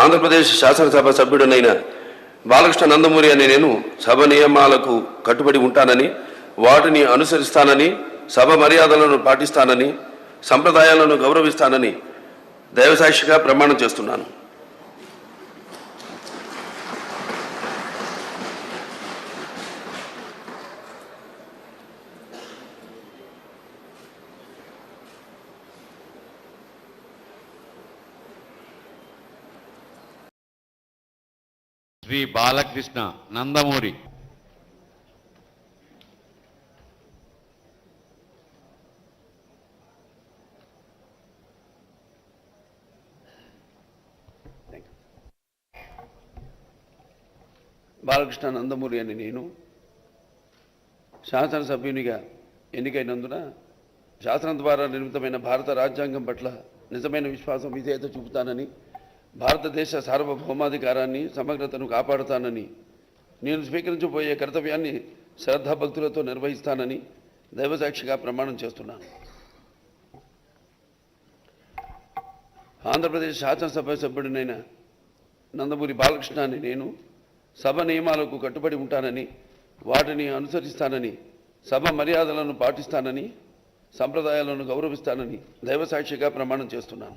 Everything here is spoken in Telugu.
ఆంధ్రప్రదేశ్ శాసనసభ సభ్యుడనైన బాలకృష్ణ నందమూరి అనే నేను సభ నియమాలకు కట్టుబడి ఉంటానని వాటిని అనుసరిస్తానని సభ మర్యాదలను పాటిస్తానని సంప్రదాయాలను గౌరవిస్తానని దైవసాక్షిగా ప్రమాణం చేస్తున్నాను. శ్రీ బాలకృష్ణ నందమూరి. బాలకృష్ణ నందమూరి అని నేను శాసనసభ్యునిగా ఎన్నికైనందున శాసనం ద్వారా నిర్మితమైన భారత రాజ్యాంగం పట్ల నిజమైన విశ్వాసం విధేయత చూపుతానని భారతదేశ సార్వభౌమాధికారాన్ని సమగ్రతను కాపాడుతానని నేను స్వీకరించబోయే కర్తవ్యాన్ని శ్రద్ధాభక్తులతో నిర్వహిస్తానని దైవసాక్షిగా ప్రమాణం చేస్తున్నాను. ఆంధ్రప్రదేశ్ శాసనసభ సభ్యుడినైన నందమూరి బాలకృష్ణ అని నేను సభ నియమాలకు కట్టుబడి ఉంటానని వాటిని అనుసరిస్తానని సభ మర్యాదలను పాటిస్తానని సంప్రదాయాలను గౌరవిస్తానని దైవసాక్షిగా ప్రమాణం చేస్తున్నాను.